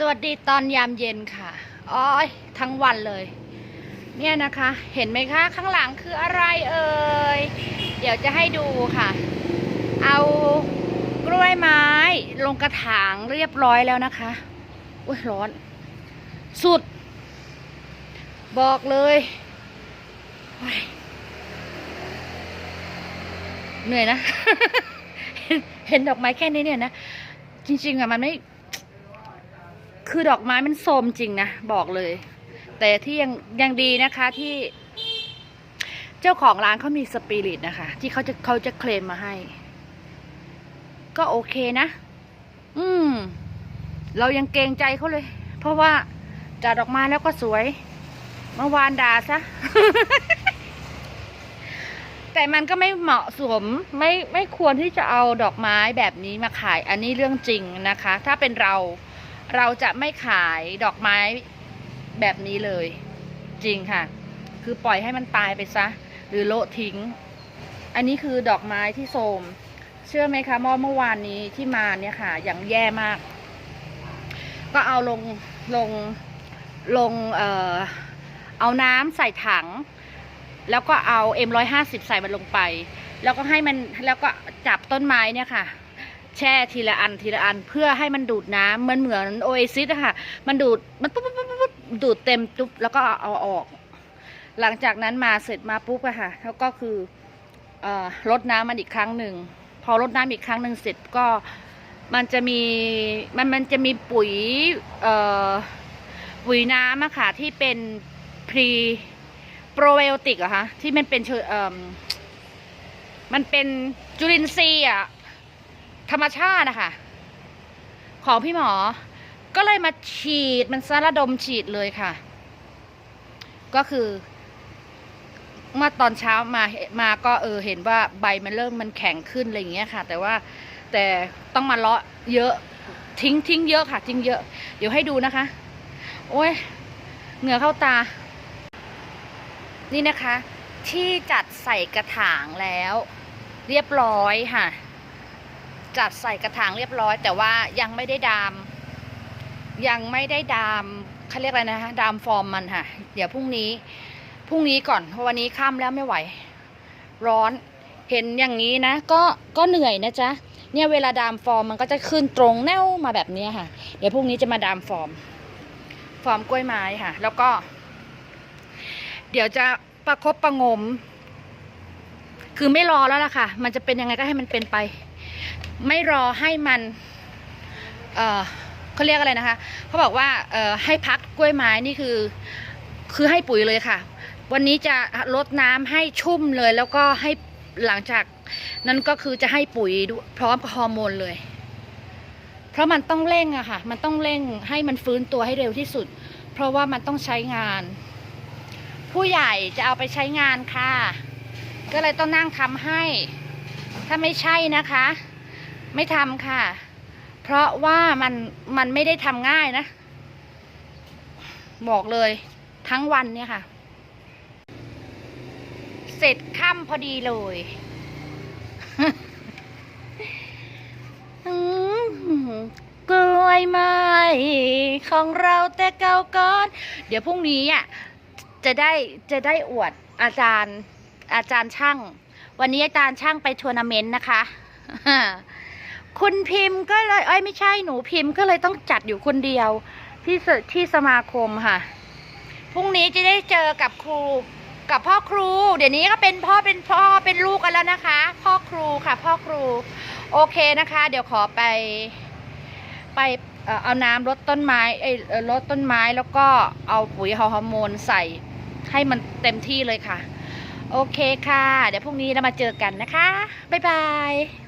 สวัสดีตอนยามเย็นค่ะอ้อยทั้งวันเลย เนี่ยนะคะ เห็นไหมคะ ข้างหลังคืออะไรเอ่ย เดี๋ยวจะให้ดูค่ะ เอากล้วยไม้ลงกระถางเรียบร้อยแล้วนะคะ อุ้ยร้อน สุด บอกเลยยเหนื่อยนะ เห็นดอกไม้แค่นี้เนี่ยนะ จริงๆอะมันไม่ คือดอกไม้มันโทรมจริงนะบอกเลย แต่ที่ยังยังดีนะคะที่ เจ้าของร้านเขามีสปิริตนะคะ ที่เขาจะเขาจะเคลมมาให้ ก็โอเคนะ อืม เรายังเกรงใจเขาเลย เพราะว่าจัดดอกไม้แล้วก็สวยเมื่อวานด่าซะแต่มันก็ไม่เหมาะสมไม่ไม่ควรที่จะเอาดอกไม้แบบนี้มาขาย อันนี้เรื่องจริงนะคะ ถ้าเป็นเรา เราจะไม่ขายดอกไม้แบบนี้เลย จริงค่ะ คือปล่อยให้มันตายไปซะ หรือโละทิ้ง อันนี้คือดอกไม้ที่โทมเชื่อไหมคะเมื่อเมื่อวานนี้ที่มาเนี่ยค่ะ อย่างแย่มาก ก็เอาลงลงลงเอ่อเอาน้ำใส่ถัง แล้วก็เอา M150 ใส่มันลงไป แล้วก็ให้มันแล้วก็จับต้นไม้เนี่ยค่ะ แช่ทีละอันทีละอันเพื่อให้มันดูดน้ำมันเหมือนโอเอซิสอะค่ะ มันดูดมันปุ๊บปุ๊บปุ๊บปุ๊บดูดเต็มปุ๊บแล้วก็เอาออก หลังจากนั้นมาเสร็จมาปุ๊บอะค่ะแล้วก็คือเอลดน้ำมันอีกครั้งหนึ่งพอลดน้ำอีกครั้งหนึ่งเสร็จก็มันจะมีมันมันจะมีปุ๋ยเอปุ๋ยน้ำอะค่ะที่เป็นพรีโปรไบโอติกอะคะที่มันเป็นเออมันเป็นจุลินทรีย์อะ ธรรมชาตินะคะของพี่หมอ ก็เลยมาฉีดมันซะระดมฉีดเลยค่ะ ก็คือ เมื่อตอนเช้ามามาก็เออเห็นว่าใบมันเริ่มมันแข็งขึ้นอะไรอย่างเงี้ยค่ะ แต่ว่าแต่ต้องมาเลาะเยอะทิ้งทิ้งเยอะค่ะ ทิ้งเยอะ เดี๋ยวให้ดูนะคะ โอ้ยเหงื่อเข้าตา นี่นะคะ ที่จัดใส่กระถางแล้ว เรียบร้อยค่ะ จัดใส่กระถางเรียบร้อย แต่ว่ายังไม่ได้ดาม ยังไม่ได้ดามเขาเรียกอะไรนะคะดามฟอร์มมันค่ะ เดี๋ยวพรุ่งนี้พรุ่งนี้ก่อนเพราะวันนี้ค่ำแล้วไม่ไหว ร้อนเห็นอย่างนี้นะ ก็ก็เหนื่อยนะจ๊ะเนี่ยเวลาดามฟอร์มมันก็จะขึ้นตรงแนวมาแบบนี้ค่ะ เดี๋ยวพรุ่งนี้จะมาดามฟอร์ม ฟอร์มกล้วยไม้ค่ะ แล้วก็ เดี๋ยวจะประคบประงม คือไม่รอแล้วล่ะค่ะ มันจะเป็นยังไงก็ให้มันเป็นไป ไม่รอให้มันเออเขาเรียกอะไรนะคะเขาบอกว่าเออให้พักกล้วยไม้นี่คือ คือให้ปุ๋ยเลยค่ะ วันนี้จะลดน้ำให้ชุ่มเลยแล้วก็ให้หลังจากนั้นก็คือจะให้ปุ๋ยด้วยพร้อมกับฮอร์โมนเลย เพราะมันต้องเร่งอะค่ะ มันต้องเร่งให้มันฟื้นตัวให้เร็วที่สุด เพราะว่ามันต้องใช้งาน ผู้ใหญ่จะเอาไปใช้งานค่ะ ก็เลยต้องนั่งทำให้ ถ้าไม่ใช่นะคะ ไม่ทำค่ะ เพราะว่ามันมันไม่ได้ทำง่ายนะ บอกเลยทั้งวันเนี่ยค่ะ เสร็จค่ำพอดีเลยอืมกล้วยไม้ของเราแต่เก่าก่อน เดี๋ยวพรุ่งนี้อะจะได้จะได้อวดอาจารย์ อาจารย์ช่าง วันนี้อาจารย์ช่างไปทัวร์นาเมนต์นะคะคุณพิมพ์ก็เลยเอ้ยไม่ใช่หนูพิมพ์ก็เลยต้องจัดอยู่คนเดียวที่ที่สมาคมค่ะพรุ่งนี้จะได้เจอกับครู กับพ่อครู เดี๋ยวนี้ก็เป็นพ่อเป็นพ่อเป็นลูกกันแล้วนะคะ พ่อครูค่ะ พ่อครู โอเคนะคะ เดี๋ยวขอไป ไปเอาน้ำรดต้นไม้เอ้ยเอ่อรดต้นไม้แล้วก็เอาปุ๋ยฮอร์โมนใส่ให้มันเต็มที่เลยค่ะ โอเคค่ะ เดี๋ยวพรุ่งนี้เรามาเจอกันนะคะ บ๊ายบาย